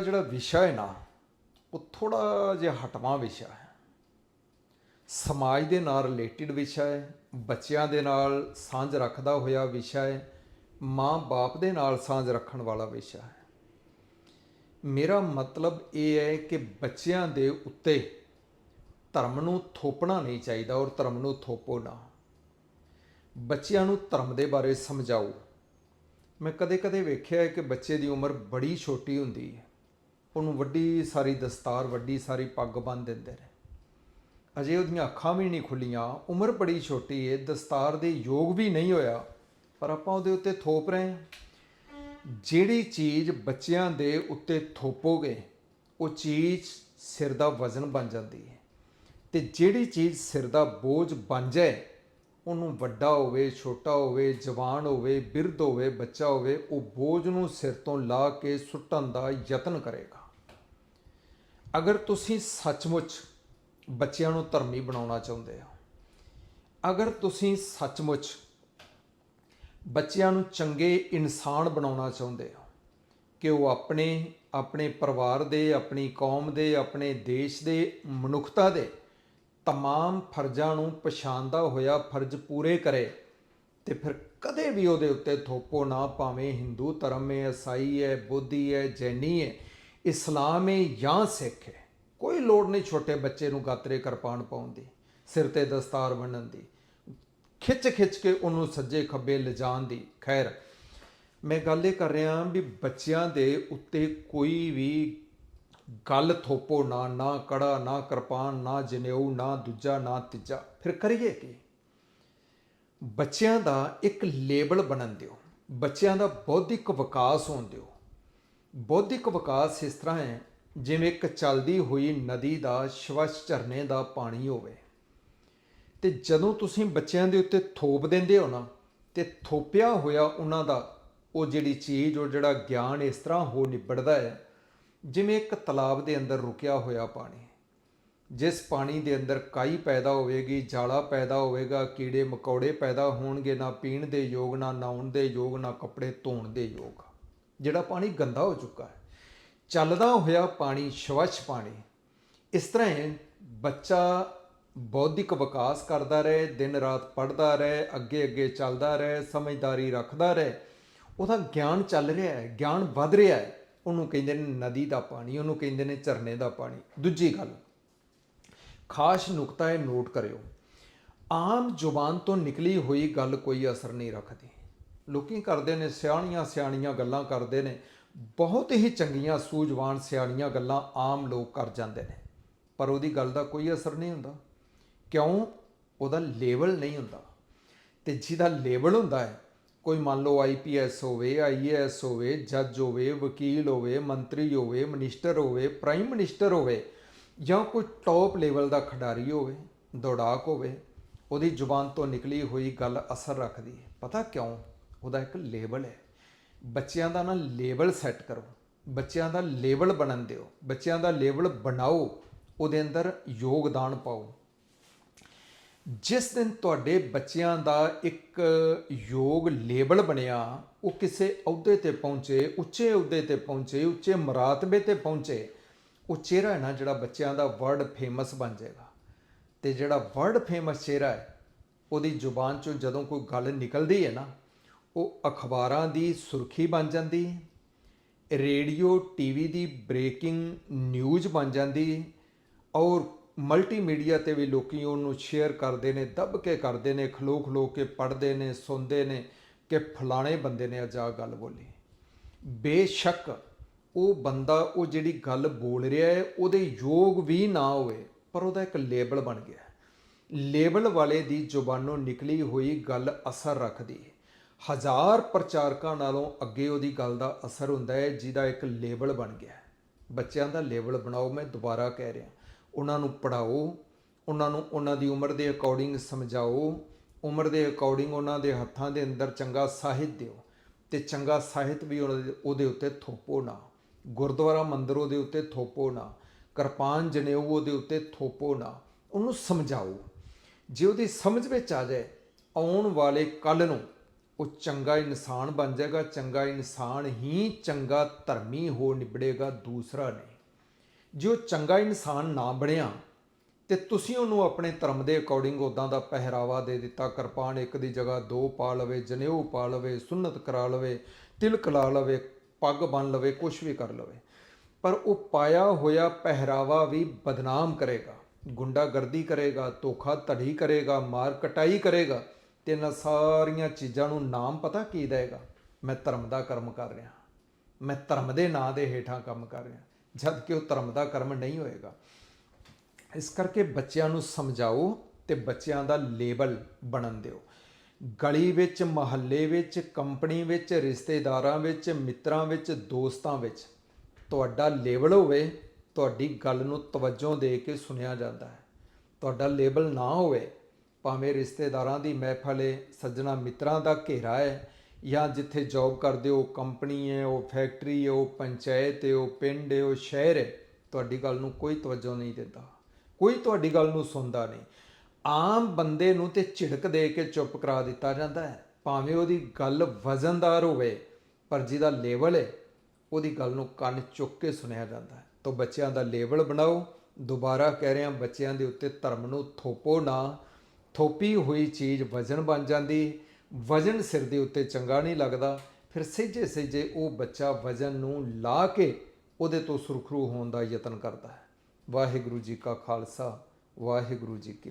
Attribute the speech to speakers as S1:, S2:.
S1: ਜਿਹੜਾ ਵਿਸ਼ਾ ਹੈ ਨਾ, ਉਹ ਥੋੜਾ ਜਿਹਾ ਹਟਵਾਂ ਵਿਸ਼ਾ ਹੈ। ਸਮਾਜ ਦੇ ਨਾਲ ਰਿਲੇਟਡ ਵਿਸ਼ਾ ਹੈ, ਬੱਚਿਆਂ ਦੇ ਨਾਲ ਸਾਂਝ ਰੱਖਦਾ ਹੋਇਆ ਵਿਸ਼ਾ ਹੈ ਮਾਂ-ਬਾਪ ਦੇ ਨਾਲ ਸਾਂਝ ਰੱਖਣ ਵਾਲਾ ਵਿਸ਼ਾ ਹੈ। ਮੇਰਾ ਮਤਲਬ ਇਹ ਹੈ ਕਿ ਬੱਚਿਆਂ ਦੇ ਉੱਤੇ ਧਰਮ ਨੂੰ ਥੋਪਣਾ ਨਹੀਂ ਚਾਹੀਦਾ ਔਰ ਧਰਮ ਨੂੰ ਥੋਪੋ ਨਾ। ਬੱਚਿਆਂ ਨੂੰ ਧਰਮ ਦੇ ਬਾਰੇ ਸਮਝਾਓ। ਮੈਂ ਕਦੇ-ਕਦੇ ਵੇਖਿਆ ਹੈ ਕਿ ਬੱਚੇ ਦੀ ਉਮਰ ਬੜੀ ਛੋਟੀ ਹੁੰਦੀ ਹੈ। ਉਹਨੂੰ ਵੱਡੀ ਸਾਰੀ ਦਸਤਾਰ, ਵੱਡੀ ਸਾਰੀ ਪੱਗ ਬੰਨ ਦਿੰਦੇ ਨੇ ਅਜੇ ਉਹਦੀਆਂ ਅੱਖਾਂ ਵੀ ਨਹੀਂ ਖੁੱਲੀਆਂ, ਉਮਰ ਬੜੀ ਛੋਟੀ ਹੈ ਦਸਤਾਰ ਦੇ ਯੋਗ ਵੀ ਨਹੀਂ ਹੋਇਆ, ਪਰ ਆਪਾਂ ਉਹਦੇ ਉੱਤੇ ਥੋਪ ਰਹੇ ਹਾਂ। ਜਿਹੜੀ ਚੀਜ਼ ਬੱਚਿਆਂ ਦੇ ਉੱਤੇ ਥੋਪੋਗੇ, ਉਹ ਚੀਜ਼ ਸਿਰ ਦਾ ਵਜ਼ਨ ਬਣ ਜਾਂਦੀ ਹੈ ਤੇ ਜਿਹੜੀ ਚੀਜ਼ ਸਿਰ ਦਾ ਬੋਝ ਬਣ ਜਾਏ, ਉਹਨੂੰ ਵੱਡਾ ਹੋਵੇ, ਛੋਟਾ ਹੋਵੇ, ਜਵਾਨ ਹੋਵੇ, ਬਿਰਧ ਹੋਵੇ, ਬੱਚਾ ਹੋਵੇ, ਉਹ ਬੋਝ ਨੂੰ ਸਿਰ ਤੋਂ ਲਾ ਕੇ ਸੁੱਟਣ ਦਾ ਯਤਨ ਕਰੇਗਾ। ਅਗਰ ਤੁਸੀਂ ਸੱਚਮੁੱਚ ਬੱਚਿਆਂ ਨੂੰ ਧਰਮੀ ਬਣਾਉਣਾ ਚਾਹੁੰਦੇ ਹੋ ਅਗਰ ਤੁਸੀਂ ਸੱਚਮੁੱਚ ਬੱਚਿਆਂ ਨੂੰ ਚੰਗੇ ਇਨਸਾਨ ਬਣਾਉਣਾ ਚਾਹੁੰਦੇ ਹੋ ਕਿ ਉਹ ਆਪਣੇ ਆਪਣੇ ਪਰਿਵਾਰ ਦੇ ਆਪਣੀ ਕੌਮ ਦੇ ਆਪਣੇ ਦੇਸ਼ ਦੇ ਮਨੁੱਖਤਾ ਦੇ तमाम ਫਰਜ਼ਾਂ ਨੂੰ ਪਛਾਣਦਾ ਹੋਇਆ ਫਰਜ਼ ਪੂਰੇ ਕਰੇ ਤੇ ਫਿਰ ਕਦੇ ਵੀ ਉਹਦੇ ਉੱਤੇ ਥੋਪੋ ਨਾ ਭਾਵੇਂ ਹਿੰਦੂ ਧਰਮ ਹੈ ਈਸਾਈ ਹੈ ਬੋਧੀ ਹੈ ਜੈਨੀ ਹੈ ਇਸਲਾਮ ਹੈ ਜਾਂ ਸਿੱਖ ਹੈ। ਕੋਈ ਲੋੜ ਨਹੀਂ ਛੋਟੇ ਬੱਚੇ ਨੂੰ ਗਾਤਰੇ ਕਿਰਪਾਨ ਪਾਉਣ ਦੀ, ਸਿਰ ਤੇ ਦਸਤਾਰ ਬੰਨਣ ਦੀ। ਖਿੱਚ ਖਿੱਚ ਕੇ ਉਹਨੂੰ ਸੱਜੇ ਖੱਬੇ ਲਿਜਾਣ ਦੀ। ਖੈਰ, ਮੈਂ ਗੱਲ ਇਹ ਕਰ ਰਿਹਾ ਵੀ ਬੱਚਿਆਂ ਦੇ ਉੱਤੇ ਕੋਈ ਵੀ ਗੱਲ ਥੋਪੋ ਨਾ ਨਾ ਕੜਾ, ਨਾ ਕਿਰਪਾਨ, ਨਾ ਜਨੇਊ, ਨਾ ਦੂਜਾ, ਨਾ ਤੀਜਾ। ਫਿਰ ਕਰੀਏ ਕੀ? ਬੱਚਿਆਂ ਦਾ ਇੱਕ ਲੇਬਲ ਬਣਨ ਦਿਓ। ਬੱਚਿਆਂ ਦਾ ਬੌਧਿਕ ਵਿਕਾਸ ਹੋਣ ਦਿਓ। ਬੌਧਿਕ ਵਿਕਾਸ ਇਸ ਤਰ੍ਹਾਂ ਹੈ, ਜਿਵੇਂ ਇੱਕ ਚੱਲਦੀ ਹੋਈ ਨਦੀ ਦਾ ਸ਼ਵਛ ਝਰਨੇ ਦਾ ਪਾਣੀ ਹੋਵੇ। ਤੇ ਜਦੋਂ ਤੁਸੀਂ ਬੱਚਿਆਂ ਦੇ ਉੱਤੇ ਥੋਪ ਦਿੰਦੇ ਹੋ ਨਾ, ਤੇ ਥੋਪਿਆ ਹੋਇਆ ਉਹਨਾਂ ਦਾ, ਉਹ ਜਿਹੜੀ ਚੀਜ਼, ਉਹ ਜਿਹੜਾ ਗਿਆਨ ਇਸ ਤਰ੍ਹਾਂ ਹੋ ਨਿਬੜਦਾ ਹੈ, ਜਿਵੇਂ ਇੱਕ ਤਲਾਬ ਦੇ ਅੰਦਰ ਰੁਕਿਆ ਹੋਇਆ ਪਾਣੀ। ਜਿਸ ਪਾਣੀ ਦੇ ਅੰਦਰ ਕਾਈ ਪੈਦਾ ਹੋਵੇਗੀ, ਜਾਲਾ ਪੈਦਾ ਹੋਵੇਗਾ, ਕੀੜੇ ਮਕੌੜੇ ਪੈਦਾ ਹੋਣਗੇ, ਨਾ ਪੀਣ ਦੇ ਯੋਗ, ਨਾ ਨਹਾਉਣ ਦੇ ਯੋਗ, ਨਾ ਕੱਪੜੇ ਧੋਣ ਦੇ ਯੋਗ। ਜਿਹੜਾ ਪਾਣੀ ਗੰਦਾ ਹੋ ਚੁੱਕਾ ਹੈ। ਚੱਲਦਾ ਹੋਇਆ ਪਾਣੀ, ਸਵੱਛ ਪਾਣੀ, ਇਸ ਤਰ੍ਹਾਂ ਬੱਚਾ ਬੌਧਿਕ ਵਿਕਾਸ ਕਰਦਾ ਰਹੇ, ਦਿਨ ਰਾਤ ਪੜ੍ਹਦਾ ਰਹੇ ਅੱਗੇ ਅੱਗੇ ਚੱਲਦਾ ਰਹੇ, ਸਮਝਦਾਰੀ ਰੱਖਦਾ ਰਹੇ। ਉਹਦਾ ਗਿਆਨ ਚੱਲ ਰਿਹਾ ਹੈ, ਗਿਆਨ ਵੱਧ ਰਿਹਾ ਹੈ। ਉਹਨੂੰ ਕਹਿੰਦੇ ਨੇ ਨਦੀ ਦਾ ਪਾਣੀ, ਉਹਨੂੰ ਕਹਿੰਦੇ ਨੇ ਝਰਨੇ ਦਾ ਪਾਣੀ। ਦੂਜੀ ਗੱਲ, ਖਾਸ ਨੁਕਤਾ ਇਹ ਨੋਟ ਕਰਿਓ। ਆਮ ਜ਼ੁਬਾਨ ਤੋਂ ਨਿਕਲੀ ਹੋਈ ਗੱਲ ਕੋਈ ਅਸਰ ਨਹੀਂ ਰੱਖਦੀ। ਲੋਕੀ ਕਰਦੇ ਨੇ, ਸਿਆਣੀਆਂ ਸਿਆਣੀਆਂ ਗੱਲਾਂ ਕਰਦੇ ਨੇ, ਬਹੁਤ ਹੀ ਚੰਗੀਆਂ, ਸੂਝਵਾਨ ਸਿਆਣੀਆਂ ਗੱਲਾਂ ਆਮ ਲੋਕ ਕਰ ਜਾਂਦੇ ਨੇ। ਪਰ ਉਹਦੀ ਗੱਲ ਦਾ ਕੋਈ ਅਸਰ ਨਹੀਂ ਹੁੰਦਾ। ਕਿਉਂ? ਉਹਦਾ ਲੇਬਲ ਨਹੀਂ ਹੁੰਦਾ। ਤੇ ਜਿਹਦਾ ਲੇਬਲ ਹੁੰਦਾ ਹੈ, ਕੋਈ ਮੰਨ ਲਓ ਆਈਪੀਐਸ ਹੋਵੇ ਆਈਏਐਸ ਹੋਵੇ, ਜੱਜ ਹੋਵੇ, ਵਕੀਲ ਹੋਵੇ, ਮੰਤਰੀ ਹੋਵੇ, ਮਿਨਿਸਟਰ ਹੋਵੇ, ਪ੍ਰਾਈਮ ਮਿਨਿਸਟਰ ਹੋਵੇ, ਜਾਂ ਕੋਈ ਟੌਪ ਲੈਵਲ ਦਾ ਖਿਡਾਰੀ ਹੋਵੇ, ਦੌੜਾਕ ਹੋਵੇ, ਉਹਦੀ ਜ਼ੁਬਾਨ ਤੋਂ ਨਿਕਲੀ ਹੋਈ ਗੱਲ ਅਸਰ ਰੱਖਦੀ ਹੈ। ਪਤਾ ਕਿਉਂ? ਉਹਦਾ ਇੱਕ ਲੇਬਲ ਹੈ। ਬੱਚਿਆਂ ਦਾ ਨਾ ਲੇਬਲ ਸੈੱਟ ਕਰੋ। ਬੱਚਿਆਂ ਦਾ ਲੇਬਲ ਬਣਨ ਦਿਓ। ਬੱਚਿਆਂ ਦਾ ਲੇਬਲ ਬਣਾਓ। ਉਹਦੇ ਅੰਦਰ ਯੋਗਦਾਨ ਪਾਓ। ਜਿਸ ਦਿਨ ਤੁਹਾਡੇ ਬੱਚਿਆਂ ਦਾ ਇੱਕ ਯੋਗ ਲੇਬਲ ਬਣਿਆ, ਉਹ ਕਿਸੇ ਅਹੁਦੇ ਤੇ ਪਹੁੰਚੇ, ਉੱਚੇ ਅਹੁਦੇ ਤੇ ਪਹੁੰਚੇ, ਉੱਚੇ ਮਰਾਤਬੇ ਤੇ ਪਹੁੰਚੇ, ਉਹ ਚਿਹਰਾ ਹੈ ਨਾ ਜਿਹੜਾ ਬੱਚਿਆਂ ਦਾ ਵਰਲਡ ਫੇਮਸ ਬਣ ਜਾਏਗਾ। ਤੇ ਜਿਹੜਾ ਵਰਲਡ ਫੇਮਸ ਚਿਹਰਾ ਹੈ, ਉਹਦੀ ਜ਼ੁਬਾਨ ਚੋਂ ਜਦੋਂ ਕੋਈ ਗੱਲ ਨਿਕਲਦੀ ਹੈ ਨਾ ਉਹ ਅਖਬਾਰਾਂ ਦੀ ਸੁਰਖੀ ਬਣ ਜਾਂਦੀ ਹੈ ਰੇਡੀਓ ਟੀਵੀ ਦੀ ਬ੍ਰੇਕਿੰਗ ਨਿਊਜ਼ ਬਣ ਜਾਂਦੀ ਔਰ ਮਲਟੀਮੀਡੀਆ ਤੇ ਵੀ ਲੋਕੀ ਉਹਨੂੰ ਸ਼ੇਅਰ ਕਰਦੇ ਨੇ, ਦੱਬ ਕੇ ਕਰਦੇ ਨੇ, ਖਲੋ ਖਲੋ ਕੇ ਪੜ੍ਹਦੇ ਨੇ, ਸੁਣਦੇ ਨੇ ਕਿ ਫਲਾਣੇ ਬੰਦੇ ਨੇ ਅੱਜ ਆ ਗੱਲ ਬੋਲੀ। ਬੇਸ਼ੱਕ ਉਹ ਬੰਦਾ ਉਹ ਜਿਹੜੀ ਗੱਲ ਬੋਲ ਰਿਹਾ ਹੈ, ਉਹਦੇ ਯੋਗ ਵੀ ਨਾ ਹੋਵੇ, ਪਰ ਉਹਦਾ ਇੱਕ ਲੇਬਲ ਬਣ ਗਿਆ। ਲੇਬਲ ਵਾਲੇ ਦੀ ਜ਼ੁਬਾਨੋਂ ਨਿਕਲੀ ਹੋਈ ਗੱਲ ਅਸਰ ਰੱਖਦੀ। ਹੈ ਹਜ਼ਾਰ ਪ੍ਰਚਾਰਕਾਂ ਨਾਲੋਂ ਅੱਗੇ ਉਹਦੀ ਗੱਲ ਦਾ ਅਸਰ ਹੁੰਦਾ ਹੈ, ਜਿਹਦਾ ਇੱਕ ਲੇਬਲ ਬਣ ਗਿਆ ਬੱਚਿਆਂ ਦਾ ਲੇਬਲ ਬਣਾਓ, ਮੈਂ ਦੁਬਾਰਾ ਕਹਿ ਰਿਹਾ। ਉਹਨਾਂ ਨੂੰ ਪੜਾਓ ਉਹਨਾਂ ਨੂੰ ਉਹਨਾਂ ਦੀ ਉਮਰ ਦੇ ਅਕੋਰਡਿੰਗ ਸਮਝਾਓ, ਉਮਰ ਦੇ ਅਕੋਰਡਿੰਗ ਉਹਨਾਂ ਦੇ ਹੱਥਾਂ ਦੇ ਅੰਦਰ ਚੰਗਾ ਸਾਹਿਤ ਦਿਓ ਤੇ ਚੰਗਾ ਸਾਹਿਤ ਵੀ ਉਹਨਾਂ ਦੇ- ਉਹਦੇ ਉੱਤੇ ਥੋਪੋ ਨਾ। ਗੁਰਦੁਆਰਾ ਮੰਦਿਰ ਉਹਦੇ ਉੱਤੇ ਥੋਪੋ ਨਾ। ਕਿਰਪਾਨ ਜਨੇਊ ਉਹਦੇ ਉੱਤੇ ਥੋਪੋ ਨਾ। ਉਹਨੂੰ ਸਮਝਾਓ। ਜੇ ਉਹਦੀ ਸਮਝ ਵਿੱਚ ਆ ਜਾਏ, ਆਉਣ ਵਾਲੇ ਕੱਲ ਨੂੰ ਉਹ ਚੰਗਾ ਇਨਸਾਨ ਬਣ ਜਾਏਗਾ, ਚੰਗਾ ਇਨਸਾਨ ਹੀ ਚੰਗਾ ਧਰਮੀ ਹੋ ਨਿਬੜੇਗਾ ਦੂਸਰਾ ਨਹੀਂ। ਜੋ ਚੰਗਾ ਇਨਸਾਨ ਨਾ ਬਣਿਆ, ਤੇ ਤੁਸੀਂ ਉਹਨੂੰ ਆਪਣੇ ਧਰਮ ਦੇ ਅਕੋਰਡਿੰਗ ਉਦਾਂ ਦਾ ਪਹਿਰਾਵਾ ਦੇ ਦਿੱਤਾ, ਕਿਰਪਾਨ ਇੱਕ ਦੀ ਜਗ੍ਹਾ ਦੋ ਪਾ ਲਵੇ, ਜਨੇਊ ਪਾ ਲਵੇ ਸੁਨਨਤ ਕਰਾ ਲਵੇ, ਤਿਲਕ ਲਾ ਲਵੇ, ਪੱਗ ਬੰਨ ਲਵੇ ਕੁਝ ਵੀ ਕਰ ਲਵੇ। ਪਰ ਉਹ ਪਾਇਆ ਹੋਇਆ ਪਹਿਰਾਵਾ ਵੀ ਬਦਨਾਮ ਕਰੇਗਾ, ਗੁੰਡਾਗਰਦੀ ਕਰੇਗਾ ਧੋਖਾ ਧੜੀ ਕਰੇਗਾ ਮਾਰ ਕਟਾਈ ਕਰੇਗਾ। ਤੇ ਇਹਨਾਂ ਸਾਰੀਆਂ ਚੀਜ਼ਾਂ ਨੂੰ ਨਾਮ ਪਤਾ ਕੀ ਦੇਗਾ ਮੈਂ ਧਰਮ ਦਾ ਕਰਮ ਕਰ ਰਿਹਾ। ਮੈਂ ਧਰਮ ਦੇ ਨਾਂ ਦੇ ਹੇਠਾਂ ਕੰਮ ਕਰ ਰਿਹਾ। ਜਦ ਕਿ ਉਹ ਧਰਮ ਦਾ ਕਰਮ ਨਹੀਂ ਹੋਏਗਾ। ਇਸ ਕਰਕੇ ਬੱਚਿਆਂ ਨੂੰ ਸਮਝਾਓ ਤੇ ਬੱਚਿਆਂ ਦਾ ਲੇਬਲ ਬਣਨ ਦਿਓ। ਗਲੀ ਵਿੱਚ, ਮਹੱਲੇ ਵਿੱਚ, ਕੰਪਨੀ ਵਿੱਚ, ਰਿਸ਼ਤੇਦਾਰਾਂ ਵਿੱਚ, ਮਿੱਤਰਾਂ ਵਿੱਚ, ਦੋਸਤਾਂ ਵਿੱਚ ਤੁਹਾਡਾ ਲੇਬਲ ਹੋਵੇ, ਤੁਹਾਡੀ ਗੱਲ ਨੂੰ ਤਵੱਜੋ ਦੇ ਕੇ ਸੁਣਿਆ ਜਾਂਦਾ ਹੈ। ਤੁਹਾਡਾ ਲੇਬਲ ਨਾ ਹੋਵੇ ਭਾਵੇਂ ਰਿਸ਼ਤੇਦਾਰਾਂ ਦੀ ਮਹਿਫਲ ਏ, ਸੱਜਣਾ ਮਿੱਤਰਾਂ ਦਾ ਘੇਰਾ ਹੈ ਜਾਂ ਜਿੱਥੇ ਜੌਬ ਕਰਦੇ ਹੋ ਕੰਪਨੀ ਹੈ ਉਹ ਫੈਕਟਰੀ ਹੈ ਉਹ ਪੰਚਾਇਤ ਹੈ ਉਹ ਪਿੰਡ ਹੈ ਉਹ ਸ਼ਹਿਰ ਹੈ ਤੁਹਾਡੀ ਗੱਲ ਨੂੰ ਕੋਈ ਤਵੱਜੋ ਨਹੀਂ ਦਿੰਦਾ। ਕੋਈ ਤੁਹਾਡੀ ਗੱਲ ਨੂੰ ਸੁਣਦਾ ਨਹੀਂ। ਆਮ ਬੰਦੇ ਨੂੰ ਤੇ ਝਿੜਕ ਦੇ ਕੇ ਚੁੱਪ ਕਰਾ ਦਿੱਤਾ ਜਾਂਦਾ ਹੈ। ਭਾਵੇਂ ਉਹਦੀ ਗੱਲ ਵਜ਼ਨਦਾਰ ਹੋਵੇ, ਪਰ ਜਿਹਦਾ ਲੇਵਲ ਹੈ ਉਹਦੀ ਗੱਲ ਨੂੰ ਕੰਨ ਚੁੱਕ ਕੇ ਸੁਣਿਆ ਜਾਂਦਾ ਹੈ। ਤਾਂ ਬੱਚਿਆਂ ਦਾ ਲੇਵਲ ਬਣਾਓ। ਦੁਬਾਰਾ ਕਹਿ ਰਿਹਾ ਬੱਚਿਆਂ ਦੇ ਉੱਤੇ ਧਰਮ ਨੂੰ ਥੋਪੋ ਨਾ। ਥੋਪੀ ਹੋਈ ਚੀਜ਼ ਵਜ਼ਨ ਬਣ ਜਾਂਦੀ, ਵਜ਼ਨ ਸਿਰ ਦੇ ਉੱਤੇ ਚੰਗਾ ਨਹੀਂ ਲੱਗਦਾ। ਫਿਰ ਸਿੱਝੇ ਸਿੱਝੇ ਉਹ ਬੱਚਾ ਵਜ਼ਨ ਨੂੰ ਲਾ ਕੇ ਉਹਦੇ ਤੋਂ ਸੁਰਖਰੂ ਹੋਣ ਦਾ ਯਤਨ ਕਰਦਾ ਹੈ। ਵਾਹਿਗੁਰੂ ਜੀ ਕਾ ਖਾਲਸਾ, ਵਾਹਿਗੁਰੂ ਜੀ ਕੀ